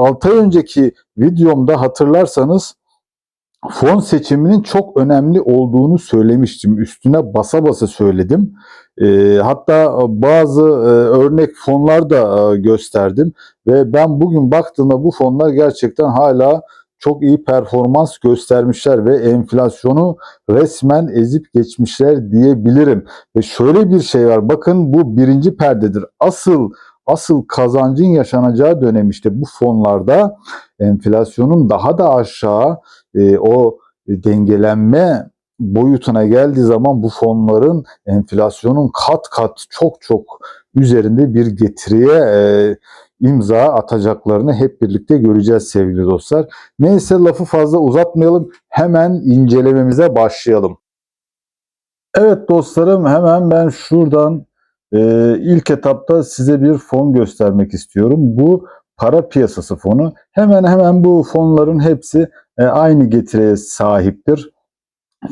6 ay önceki videomda hatırlarsanız fon seçiminin çok önemli olduğunu söylemiştim. Üstüne basa basa söyledim. Ee, hatta bazı e, örnek fonlar da e, gösterdim ve ben bugün baktığımda bu fonlar gerçekten hala çok iyi performans göstermişler ve enflasyonu resmen ezip geçmişler diyebilirim. Ve şöyle bir şey var. Bakın bu birinci perdedir. Asıl asıl kazancın yaşanacağı dönem işte bu fonlarda enflasyonun daha da aşağı e, o dengelenme boyutuna geldiği zaman bu fonların enflasyonun kat kat çok çok üzerinde bir getiriye e, imza atacaklarını hep birlikte göreceğiz sevgili dostlar. Neyse lafı fazla uzatmayalım. Hemen incelememize başlayalım. Evet dostlarım hemen ben şuradan e, ilk etapta size bir fon göstermek istiyorum. Bu para piyasası fonu. Hemen hemen bu fonların hepsi e, aynı getiriye sahiptir.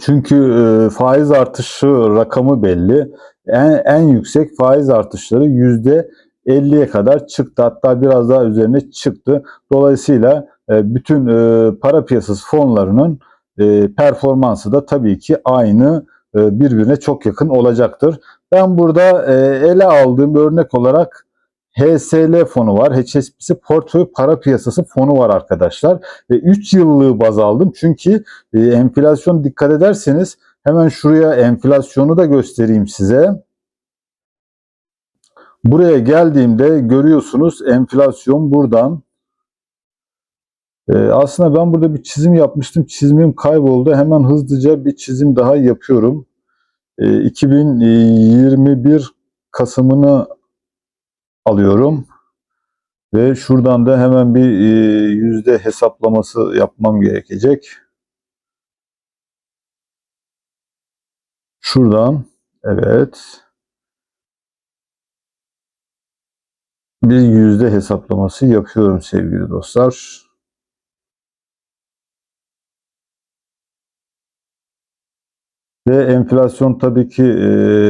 Çünkü e, faiz artışı rakamı belli. En, en yüksek faiz artışları yüzde 50'ye kadar çıktı. Hatta biraz daha üzerine çıktı. Dolayısıyla e, bütün e, para piyasası fonlarının e, performansı da tabii ki aynı birbirine çok yakın olacaktır. Ben burada e, ele aldığım örnek olarak HSL fonu var. HSBC Portföy Para Piyasası fonu var arkadaşlar. Ve 3 yıllığı baz aldım. Çünkü e, enflasyon dikkat ederseniz hemen şuraya enflasyonu da göstereyim size. Buraya geldiğimde görüyorsunuz enflasyon buradan. E, aslında ben burada bir çizim yapmıştım. Çizimim kayboldu. Hemen hızlıca bir çizim daha yapıyorum. E, 2021 Kasım'ını alıyorum. Ve şuradan da hemen bir e, yüzde hesaplaması yapmam gerekecek. Şuradan evet bir yüzde hesaplaması yapıyorum sevgili dostlar. Ve enflasyon tabii ki e,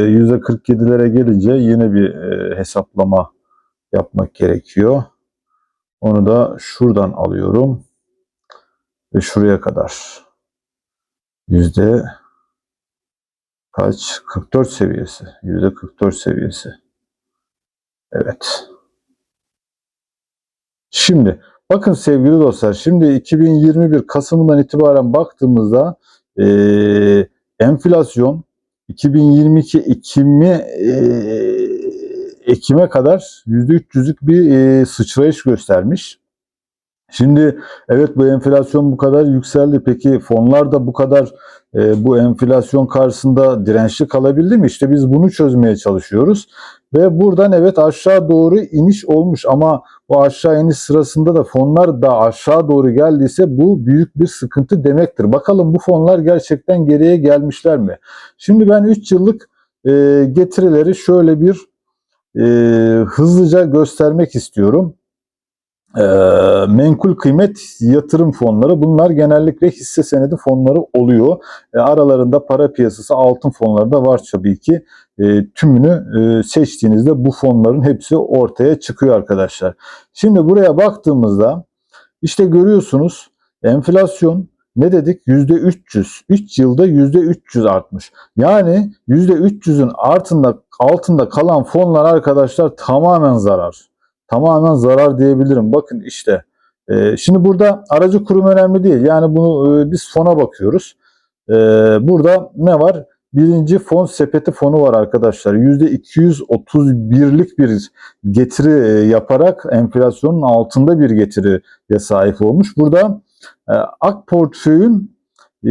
yüzde 47'lere gelince yine bir e, hesaplama yapmak gerekiyor. Onu da şuradan alıyorum. Ve şuraya kadar. Yüzde kaç? 44 seviyesi. Yüzde 44 seviyesi. Evet. Şimdi bakın sevgili dostlar. Şimdi 2021 Kasım'dan itibaren baktığımızda eee enflasyon 2022 Ekim'i e, Ekim'e kadar %300'lük bir e, sıçrayış göstermiş. Şimdi evet bu enflasyon bu kadar yükseldi. Peki fonlar da bu kadar e, bu enflasyon karşısında dirençli kalabildi mi? İşte biz bunu çözmeye çalışıyoruz. Ve buradan evet aşağı doğru iniş olmuş ama bu aşağı iniş sırasında da fonlar da aşağı doğru geldiyse bu büyük bir sıkıntı demektir. Bakalım bu fonlar gerçekten geriye gelmişler mi? Şimdi ben 3 yıllık e, getirileri şöyle bir e, hızlıca göstermek istiyorum. E, menkul kıymet yatırım fonları bunlar genellikle hisse senedi fonları oluyor. E, aralarında para piyasası altın fonları da var tabii ki. E, tümünü e, seçtiğinizde bu fonların hepsi ortaya çıkıyor arkadaşlar. Şimdi buraya baktığımızda işte görüyorsunuz enflasyon ne dedik? %300. 3 yılda %300 artmış. Yani %300'ün altında, altında kalan fonlar arkadaşlar tamamen zarar. Tamamen zarar diyebilirim. Bakın işte. E, şimdi burada aracı kurum önemli değil. Yani bunu e, biz fona bakıyoruz. E, burada ne var? Birinci fon sepeti fonu var arkadaşlar. %231'lik bir getiri e, yaparak enflasyonun altında bir getiriye sahip olmuş. Burada e, AK portföyün e,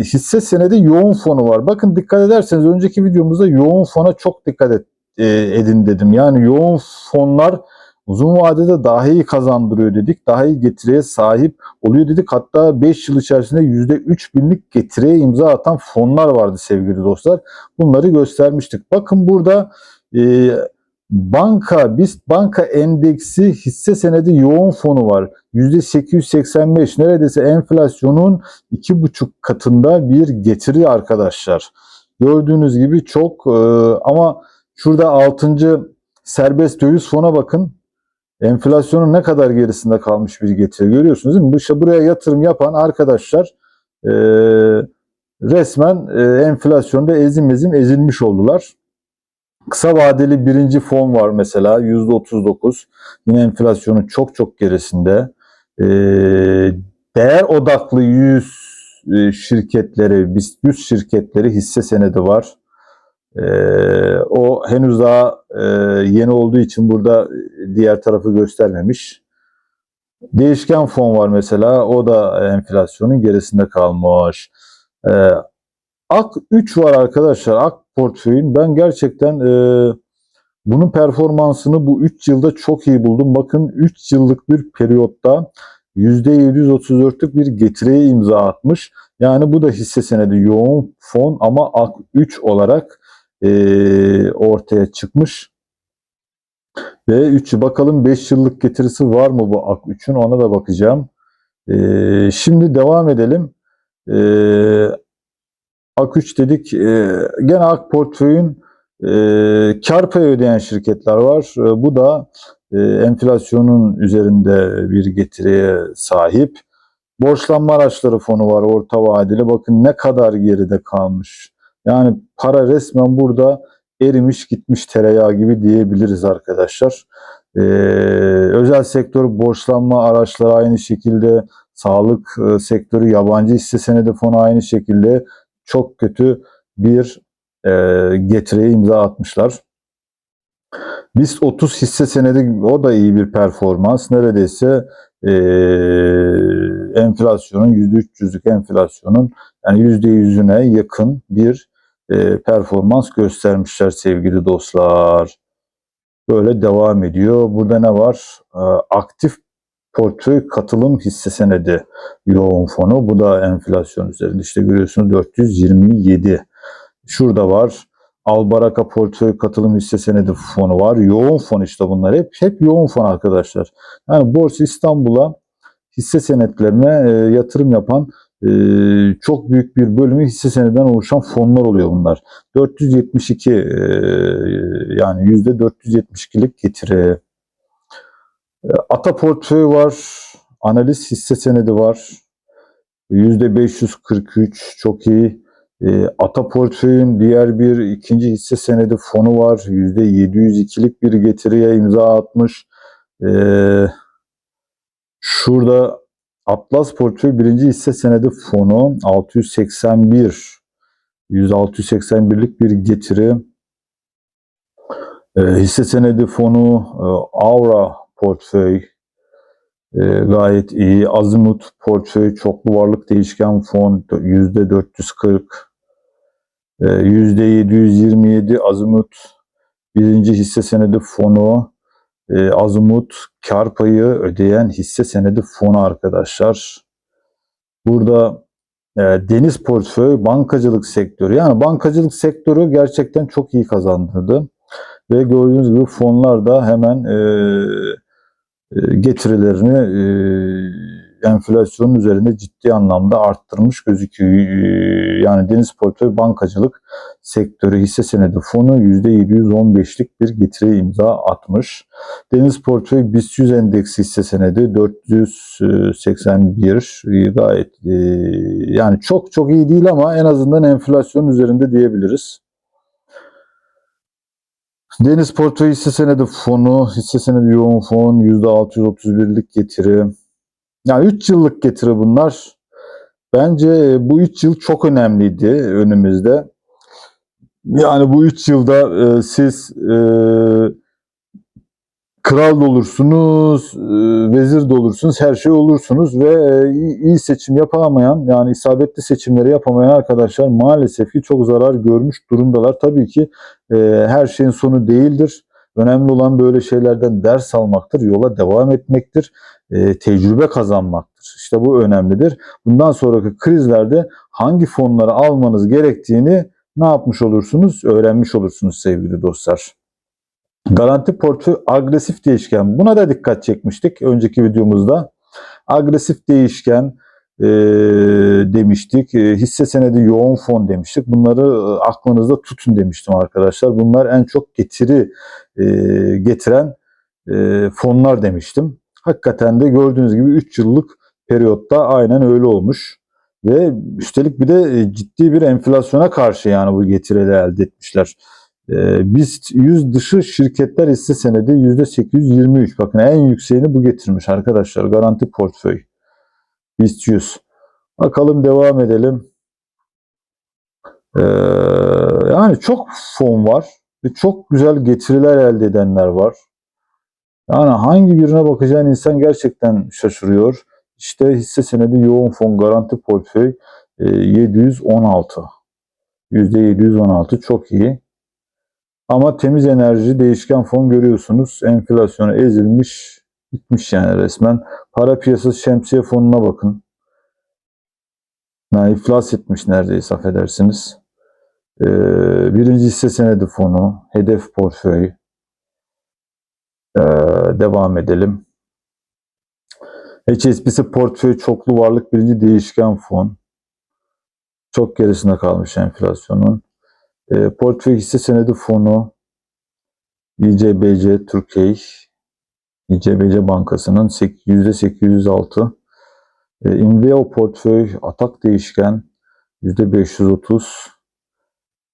hisse senedi yoğun fonu var. Bakın dikkat ederseniz önceki videomuzda yoğun fona çok dikkat et, edin dedim. Yani yoğun fonlar uzun vadede daha iyi kazandırıyor dedik. Daha iyi getiriye sahip oluyor dedik. Hatta 5 yıl içerisinde %3 binlik getiriye imza atan fonlar vardı sevgili dostlar. Bunları göstermiştik. Bakın burada e, banka, BIST banka endeksi hisse senedi yoğun fonu var. %885 neredeyse enflasyonun 2,5 katında bir getiri arkadaşlar. Gördüğünüz gibi çok e, ama şurada 6. serbest döviz fona bakın. Enflasyonun ne kadar gerisinde kalmış bir getiri görüyorsunuz değil mi? Bu işte buraya yatırım yapan arkadaşlar e, resmen e, enflasyonda ezim ezim ezilmiş oldular. Kısa vadeli birinci fon var mesela %39. Yine enflasyonun çok çok gerisinde. E, değer odaklı 100 e, şirketleri, BIST 100 şirketleri hisse senedi var. E, o henüz daha e, yeni olduğu için burada diğer tarafı göstermemiş. Değişken fon var mesela. O da enflasyonun gerisinde kalmış. E, AK 3 var arkadaşlar. AK portföyün. Ben gerçekten e, bunun performansını bu 3 yılda çok iyi buldum. Bakın 3 yıllık bir periyotta %734'lük bir getiriye imza atmış. Yani bu da hisse senedi yoğun fon ama AK 3 olarak e, ortaya çıkmış. Ve 3 bakalım 5 yıllık getirisi var mı bu AK 3'ün ona da bakacağım. E, şimdi devam edelim. E, AK 3 dedik. E, gene AK portföyün e, kar payı ödeyen şirketler var. E, bu da e, enflasyonun üzerinde bir getiriye sahip. Borçlanma araçları fonu var orta vadeli. Bakın ne kadar geride kalmış. Yani para resmen burada erimiş gitmiş tereyağı gibi diyebiliriz arkadaşlar. Ee, özel sektör borçlanma araçları aynı şekilde, sağlık e, sektörü yabancı hisse senedi fonu aynı şekilde çok kötü bir e, getiriye imza atmışlar. BIST 30 hisse senedi o da iyi bir performans. Neredeyse e, enflasyonun %300'lük enflasyonun yani %100'üne yakın bir e, performans göstermişler sevgili dostlar. Böyle devam ediyor. Burada ne var? E, aktif portföy katılım hisse senedi yoğun fonu. Bu da enflasyon üzerinde. İşte görüyorsunuz 427. Şurada var. Albaraka portföy katılım hisse senedi fonu var. Yoğun fon işte bunlar hep hep yoğun fon arkadaşlar. Yani Borsa İstanbul'a hisse senetlerine e, yatırım yapan çok büyük bir bölümü hisse senedinden oluşan fonlar oluyor bunlar. 472 e, yani yüzde 472'lik getiri. E, Ata portföy var. Analiz hisse senedi var. Yüzde 543 çok iyi. E, Ata portföyün diğer bir ikinci hisse senedi fonu var. %702'lik bir getiriye imza atmış. Şurada Atlas portföy birinci hisse senedi fonu 681 10681'lik bir getiri. E, hisse senedi fonu e, Aura portföy e, gayet iyi. Azimut portföy çoklu varlık değişken fon %440 e, %727 Azimut birinci hisse senedi fonu e, Azimut kar payı ödeyen hisse senedi fonu arkadaşlar. Burada e, deniz portföy bankacılık sektörü yani bankacılık sektörü gerçekten çok iyi kazandırdı. Ve gördüğünüz gibi fonlar da hemen e, e, getirilerini e, enflasyonun üzerinde ciddi anlamda arttırmış gözüküyor. E, yani deniz portföy bankacılık sektörü hisse senedi fonu %715'lik bir getiri imza atmış. Deniz portföy BIST 100 endeksi hisse senedi 481 e, gayet e, yani çok çok iyi değil ama en azından enflasyon üzerinde diyebiliriz. Deniz portföy hisse senedi fonu, hisse senedi yoğun fon %631'lik getiri. Yani 3 yıllık getiri bunlar. Bence bu 3 yıl çok önemliydi önümüzde. Yani bu 3 yılda e, siz e, kral da olursunuz, e, vezir de olursunuz, her şey olursunuz ve e, iyi seçim yapamayan yani isabetli seçimleri yapamayan arkadaşlar maalesef ki çok zarar görmüş durumdalar. Tabii ki e, her şeyin sonu değildir. Önemli olan böyle şeylerden ders almaktır, yola devam etmektir, tecrübe kazanmaktır. İşte bu önemlidir. Bundan sonraki krizlerde hangi fonları almanız gerektiğini ne yapmış olursunuz? Öğrenmiş olursunuz sevgili dostlar. Garanti portföy agresif değişken. Buna da dikkat çekmiştik önceki videomuzda. Agresif değişken e, demiştik. E, hisse senedi yoğun fon demiştik. Bunları e, aklınızda tutun demiştim arkadaşlar. Bunlar en çok getiri e, getiren e, fonlar demiştim. Hakikaten de gördüğünüz gibi 3 yıllık periyotta aynen öyle olmuş. Ve üstelik bir de e, ciddi bir enflasyona karşı yani bu getirileri elde etmişler. E, BIST 100 dışı şirketler hisse senedi %823. Bakın en yükseğini bu getirmiş arkadaşlar. Garanti portföy. BIST 100. Bakalım devam edelim. Ee, yani çok fon var ve çok güzel getiriler elde edenler var. Yani hangi birine bakacağın insan gerçekten şaşırıyor. İşte hisse senedi yoğun fon garanti portföy e, 716. %716 çok iyi. Ama temiz enerji değişken fon görüyorsunuz. Enflasyona ezilmiş, bitmiş yani resmen. Para piyasası şemsiye fonuna bakın. Yani iflas etmiş neredeyse affedersiniz. Ee, birinci hisse senedi fonu, hedef portföy. Ee, devam edelim. HSBC portföy çoklu varlık birinci değişken fon. Çok gerisinde kalmış enflasyonun. Ee, portföy hisse senedi fonu İCBC Türkiye İCBC Bankası'nın %806 e, Inveo portföy atak değişken %530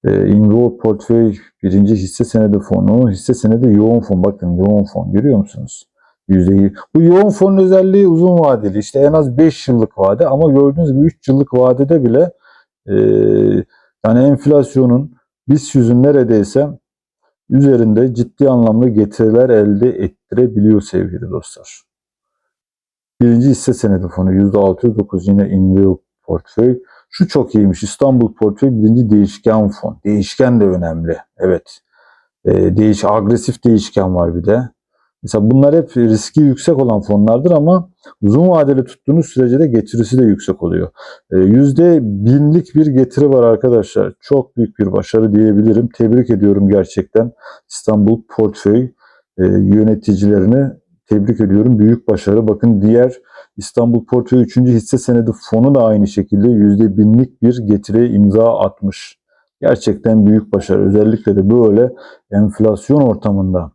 e, Inveo portföy birinci hisse senedi fonu hisse senedi yoğun fon bakın yoğun fon görüyor musunuz? %100. Bu yoğun fonun özelliği uzun vadeli işte en az 5 yıllık vade ama gördüğünüz gibi 3 yıllık vadede bile e, yani enflasyonun BIST yüzün neredeyse üzerinde ciddi anlamda getiriler elde ettirebiliyor sevgili dostlar. Birinci hisse senedi fonu %609 yine Inveo portföy. Şu çok iyiymiş İstanbul portföy birinci değişken fon. Değişken de önemli. Evet. Ee, değiş, agresif değişken var bir de. Mesela bunlar hep riski yüksek olan fonlardır ama uzun vadeli tuttuğunuz sürece de getirisi de yüksek oluyor. Ee, yüzde binlik bir getiri var arkadaşlar. Çok büyük bir başarı diyebilirim. Tebrik ediyorum gerçekten İstanbul portföy e, yöneticilerini tebrik ediyorum. Büyük başarı. Bakın diğer İstanbul Portföy 3. hisse senedi fonu da aynı şekilde %1000'lik bir getiriye imza atmış. Gerçekten büyük başarı. Özellikle de böyle enflasyon ortamında.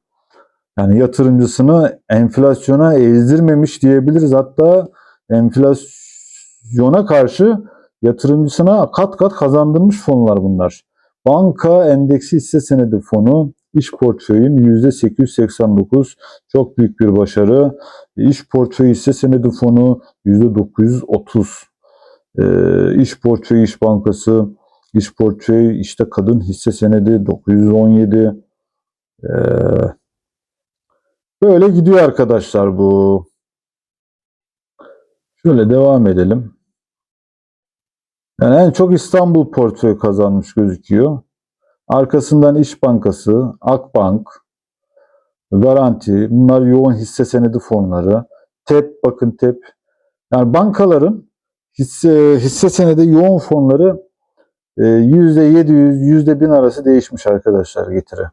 Yani yatırımcısını enflasyona ezdirmemiş diyebiliriz. Hatta enflasyona karşı yatırımcısına kat kat kazandırmış fonlar bunlar. Banka endeksi hisse senedi fonu İş portföyün %889 çok büyük bir başarı. İş portföyü hisse senedi fonu %930. Ee, İş portföyü İş Bankası, İş portföyü işte kadın hisse senedi 917. Ee, böyle gidiyor arkadaşlar bu. Şöyle devam edelim. Yani en çok İstanbul portföy kazanmış gözüküyor. Arkasından İş Bankası, Akbank, Garanti, bunlar yoğun hisse senedi fonları. TEP, bakın TEP. Yani bankaların hisse, hisse senedi yoğun fonları %700, e, %1000 arası değişmiş arkadaşlar getiri.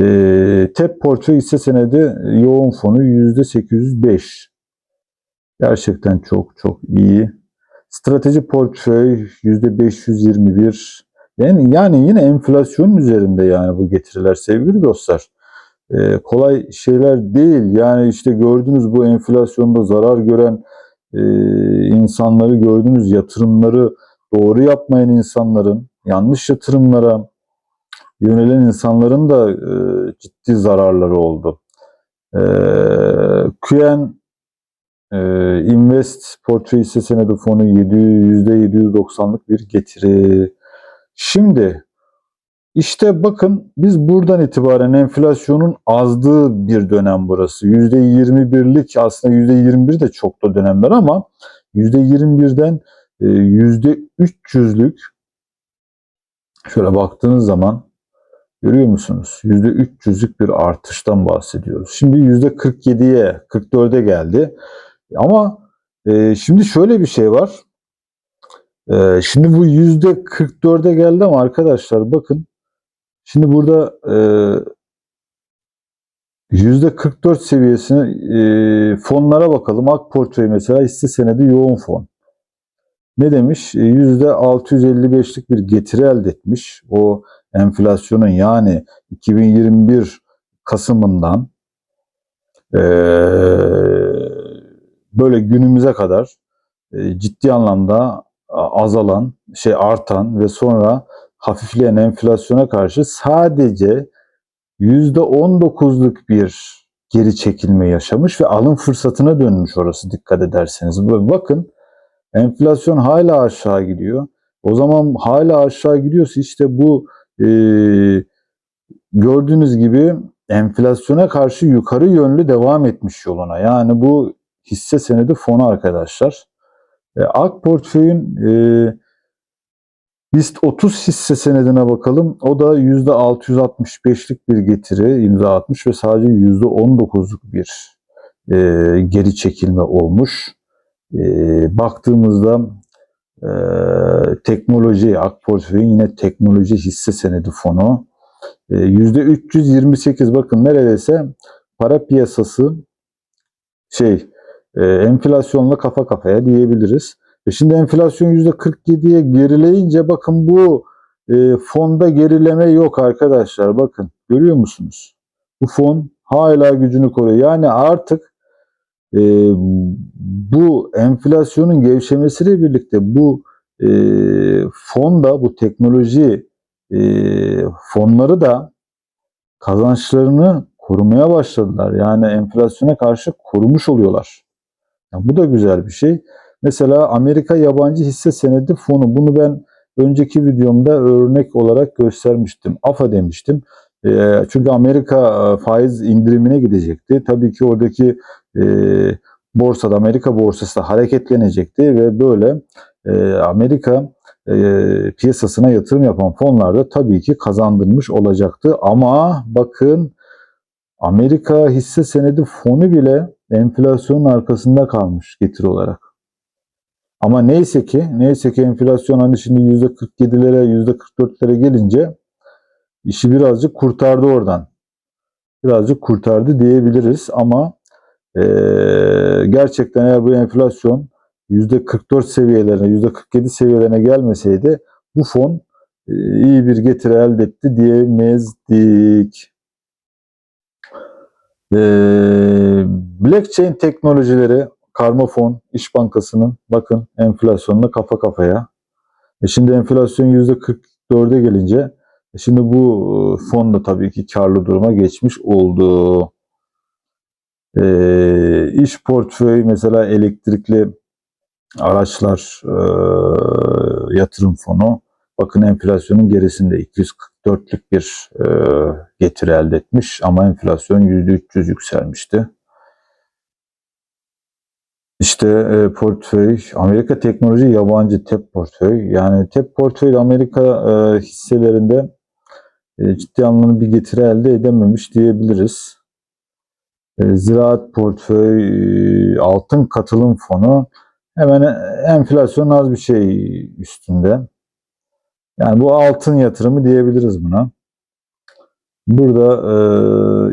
E, TEP portföy hisse senedi yoğun fonu %805. Gerçekten çok çok iyi. Strateji portföy %521. Yani, yani yine enflasyonun üzerinde yani bu getiriler sevgili dostlar. Ee, kolay şeyler değil. Yani işte gördünüz bu enflasyonda zarar gören e, insanları gördünüz yatırımları doğru yapmayan insanların yanlış yatırımlara yönelen insanların da e, ciddi zararları oldu. E, QN e, Invest portföy hisse senedi fonu 7, %790'lık bir getiri. Şimdi işte bakın biz buradan itibaren enflasyonun azdığı bir dönem burası. %21'lik aslında %21 de çok da dönemler ama %21'den %300'lük şöyle baktığınız zaman görüyor musunuz? %300'lük bir artıştan bahsediyoruz. Şimdi %47'ye 44'e geldi. Ama e, şimdi şöyle bir şey var. Ee, şimdi bu yüzde 44'e geldi ama arkadaşlar bakın şimdi burada e, yüzde 44 seviyesine e, fonlara bakalım. Ak mesela hisse senedi yoğun fon. Ne demiş? E, yüzde 655'lik bir getiri elde etmiş. O enflasyonun yani 2021 Kasım'ından Ee, böyle günümüze kadar e, ciddi anlamda azalan, şey artan ve sonra hafifleyen enflasyona karşı sadece %19'luk bir geri çekilme yaşamış ve alım fırsatına dönmüş orası dikkat ederseniz. Bakın enflasyon hala aşağı gidiyor. O zaman hala aşağı gidiyorsa işte bu e, gördüğünüz gibi enflasyona karşı yukarı yönlü devam etmiş yoluna. Yani bu hisse senedi fonu arkadaşlar. E, AK portföyün e, BIST 30 hisse senedine bakalım. O da %665'lik bir getiri imza atmış ve sadece %19'luk bir e, geri çekilme olmuş. E, baktığımızda e, teknoloji, AK portföyün yine teknoloji hisse senedi fonu. E, %328 bakın neredeyse para piyasası şey e, enflasyonla kafa kafaya diyebiliriz. E şimdi enflasyon %47'ye gerileyince bakın bu e, fonda gerileme yok arkadaşlar. Bakın görüyor musunuz? Bu fon hala gücünü koruyor. Yani artık e, bu enflasyonun gevşemesiyle birlikte bu e, fonda bu teknoloji e, fonları da kazançlarını korumaya başladılar. Yani enflasyona karşı korumuş oluyorlar. Yani bu da güzel bir şey. Mesela Amerika yabancı hisse senedi fonu. Bunu ben önceki videomda örnek olarak göstermiştim. AFA demiştim. E, çünkü Amerika e, faiz indirimine gidecekti. Tabii ki oradaki e, borsada Amerika borsası da hareketlenecekti ve böyle e, Amerika piyasasına yatırım yapan fonlar da tabii ki kazandırmış olacaktı. Ama bakın Amerika hisse senedi fonu bile enflasyonun arkasında kalmış getiri olarak. Ama neyse ki neyse ki enflasyon hani şimdi %47'lere %44'lere gelince işi birazcık kurtardı oradan. Birazcık kurtardı diyebiliriz ama eee, gerçekten eğer bu enflasyon %44 seviyelerine, %47 seviyelerine gelmeseydi bu fon e, iyi bir getiri elde etti diyemezdik. Ee, blockchain teknolojileri karma fon İş Bankası'nın bakın enflasyonla kafa kafaya. E şimdi enflasyon %44'e gelince e şimdi bu e, fon da tabii ki karlı duruma geçmiş oldu. Ee, iş portföy mesela elektrikli araçlar e, yatırım fonu bakın enflasyonun gerisinde 244'lük bir e, getiri elde etmiş ama enflasyon %300 yükselmişti. İşte e, portföy, Amerika teknoloji yabancı TEP portföy. Yani TEP portföy Amerika e, hisselerinde e, ciddi anlamda bir getiri elde edememiş diyebiliriz. E, ziraat portföy, e, altın katılım fonu hemen enflasyon az bir şey üstünde. Yani bu altın yatırımı diyebiliriz buna. Burada e,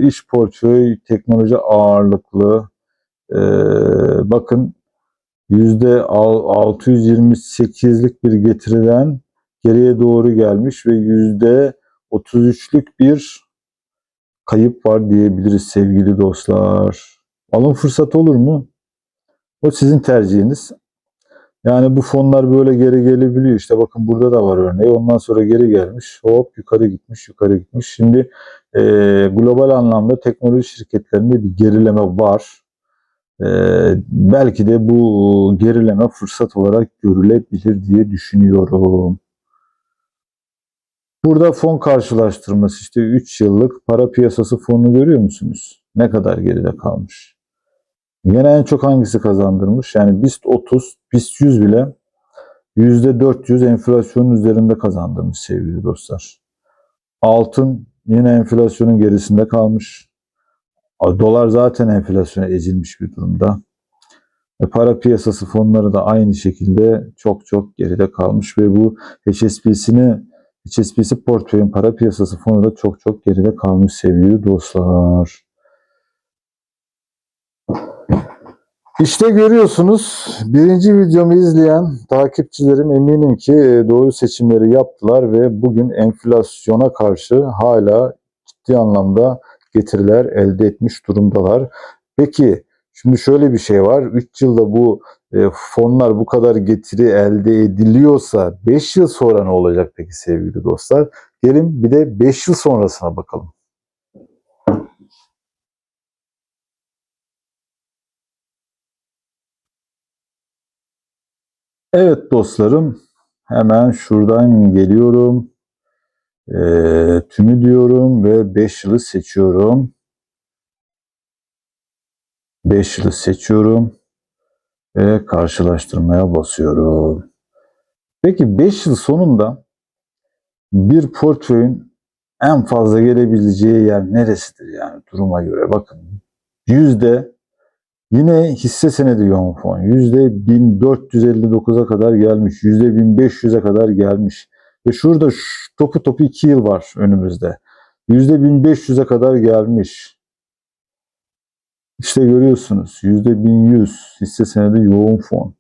iş portföy teknoloji ağırlıklı e, bakın yüzde 628'lik bir getiriden geriye doğru gelmiş ve yüzde 33'lük bir kayıp var diyebiliriz sevgili dostlar. Alım fırsatı olur mu? O sizin tercihiniz. Yani bu fonlar böyle geri gelebiliyor. İşte bakın burada da var örneği. Ondan sonra geri gelmiş. Hop yukarı gitmiş, yukarı gitmiş. Şimdi e, global anlamda teknoloji şirketlerinde bir gerileme var. E, belki de bu gerileme fırsat olarak görülebilir diye düşünüyorum. Burada fon karşılaştırması işte 3 yıllık para piyasası fonunu görüyor musunuz? Ne kadar geride kalmış? Gene en çok hangisi kazandırmış? Yani BIST 30, BIST 100 bile %400 enflasyonun üzerinde kazandırmış sevgili dostlar. Altın yine enflasyonun gerisinde kalmış. Dolar zaten enflasyona ezilmiş bir durumda. E, para piyasası fonları da aynı şekilde çok çok geride kalmış ve bu HSBC'ni HSBC portföyün para piyasası fonu da çok çok geride kalmış sevgili dostlar. İşte görüyorsunuz birinci videomu izleyen takipçilerim eminim ki e, doğru seçimleri yaptılar ve bugün enflasyona karşı hala ciddi anlamda getiriler elde etmiş durumdalar. Peki şimdi şöyle bir şey var. 3 yılda bu fonlar bu kadar getiri elde ediliyorsa 5 yıl sonra ne olacak peki sevgili dostlar? Gelin bir de 5 yıl sonrasına bakalım. Evet dostlarım hemen şuradan geliyorum. E, tümü diyorum ve 5 yılı seçiyorum. 5 yılı seçiyorum ve karşılaştırmaya basıyorum. Peki 5 yıl sonunda bir portföyün en fazla gelebileceği yer neresidir yani duruma göre bakın. Yüzde yine hisse senedi yoğun fon yüzde 1459'a kadar gelmiş. Yüzde 1500'e kadar gelmiş. Ve şurada şu, topu topu 2 yıl var önümüzde. Yüzde 1500'e kadar gelmiş. İşte görüyorsunuz yüzde 1100 hisse senedi yoğun fon.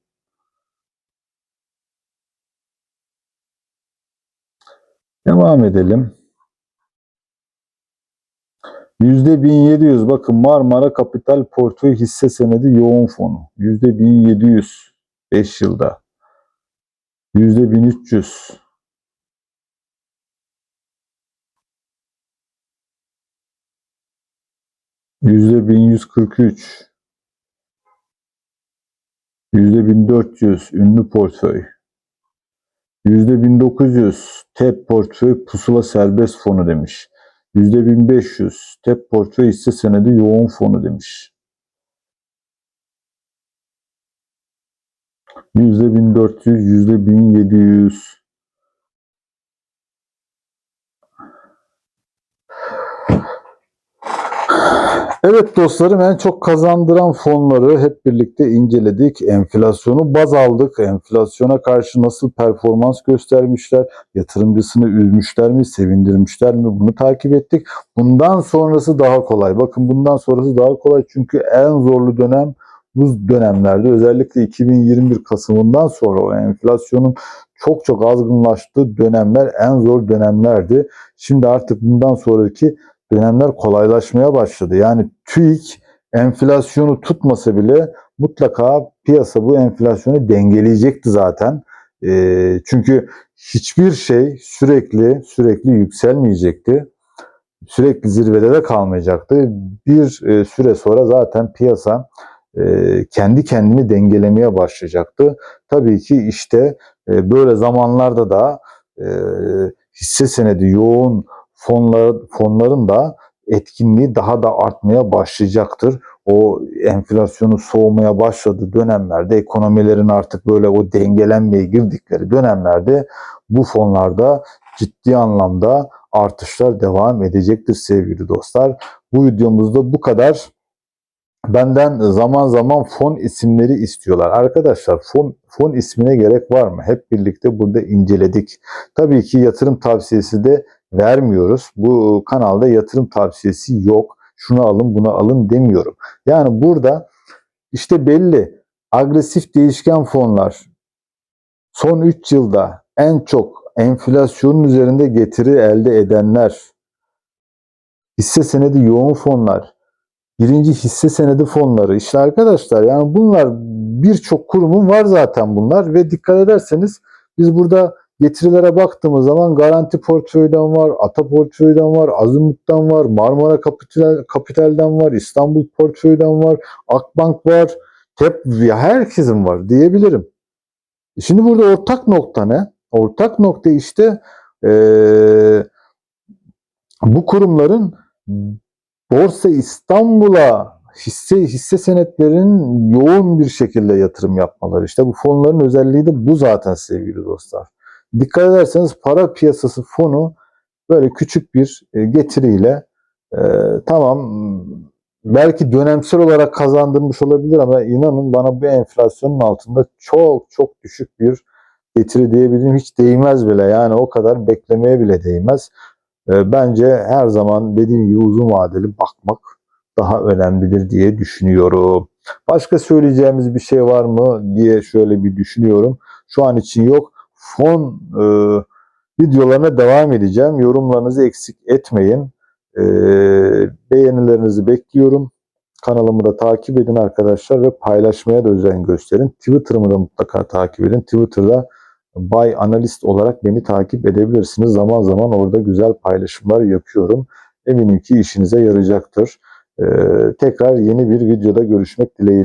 Devam edelim. Yüzde 1700 bakın Marmara Kapital Portföy hisse senedi yoğun fonu. Yüzde 1700 5 yılda. Yüzde 1300. Yüzde 1143. Yüzde 1400 ünlü portföy. Yüzde 1900 TEP portföy pusula serbest fonu demiş. Yüzde 1500 TEP portföy hisse senedi yoğun fonu demiş. Yüzde 1400, yüzde 1700. Evet dostlarım en çok kazandıran fonları hep birlikte inceledik. Enflasyonu baz aldık. Enflasyona karşı nasıl performans göstermişler? Yatırımcısını üzmüşler mi? Sevindirmişler mi? Bunu takip ettik. Bundan sonrası daha kolay. Bakın bundan sonrası daha kolay çünkü en zorlu dönem bu dönemlerde özellikle 2021 Kasım'ından sonra o enflasyonun çok çok azgınlaştığı dönemler en zor dönemlerdi. Şimdi artık bundan sonraki dönemler kolaylaşmaya başladı. Yani TÜİK enflasyonu tutmasa bile mutlaka piyasa bu enflasyonu dengeleyecekti zaten. E, çünkü hiçbir şey sürekli sürekli yükselmeyecekti. Sürekli zirvede de kalmayacaktı. Bir e, süre sonra zaten piyasa e, kendi kendini dengelemeye başlayacaktı. Tabii ki işte e, böyle zamanlarda da e, hisse senedi yoğun fonlar, fonların da etkinliği daha da artmaya başlayacaktır. O enflasyonu soğumaya başladığı dönemlerde ekonomilerin artık böyle o dengelenmeye girdikleri dönemlerde bu fonlarda ciddi anlamda artışlar devam edecektir sevgili dostlar. Bu videomuzda bu kadar. Benden zaman zaman fon isimleri istiyorlar. Arkadaşlar fon, fon ismine gerek var mı? Hep birlikte burada inceledik. Tabii ki yatırım tavsiyesi de vermiyoruz. Bu kanalda yatırım tavsiyesi yok. Şunu alın bunu alın demiyorum. Yani burada işte belli agresif değişken fonlar son 3 yılda en çok enflasyonun üzerinde getiri elde edenler, hisse senedi yoğun fonlar, birinci hisse senedi fonları işte arkadaşlar yani bunlar birçok kurumun var zaten bunlar ve dikkat ederseniz biz burada Getirilere baktığımız zaman Garanti Portföy'den var, Ata Portföy'den var, Azimut'tan var, Marmara Kapital, Kapital'den var, İstanbul Portföy'den var, Akbank var, TEP herkesin var diyebilirim. Şimdi burada ortak nokta ne? Ortak nokta işte ee, bu kurumların Borsa İstanbul'a hisse hisse senetlerin yoğun bir şekilde yatırım yapmaları. İşte bu fonların özelliği de bu zaten sevgili dostlar. Dikkat ederseniz para piyasası fonu böyle küçük bir e, getiriyle e, tamam belki dönemsel olarak kazandırmış olabilir ama inanın bana bu enflasyonun altında çok çok düşük bir getiri diyebilirim. Hiç değmez bile yani o kadar beklemeye bile değmez. E, bence her zaman dediğim gibi uzun vadeli bakmak daha önemlidir diye düşünüyorum. Başka söyleyeceğimiz bir şey var mı diye şöyle bir düşünüyorum. Şu an için yok fon e, videolarına devam edeceğim. Yorumlarınızı eksik etmeyin. E, beğenilerinizi bekliyorum. Kanalımı da takip edin arkadaşlar ve paylaşmaya da özen gösterin. Twitter'ımı da mutlaka takip edin. Twitter'da Bay Analist olarak beni takip edebilirsiniz. Zaman zaman orada güzel paylaşımlar yapıyorum. Eminim ki işinize yarayacaktır. Ee, tekrar yeni bir videoda görüşmek dileğiyle.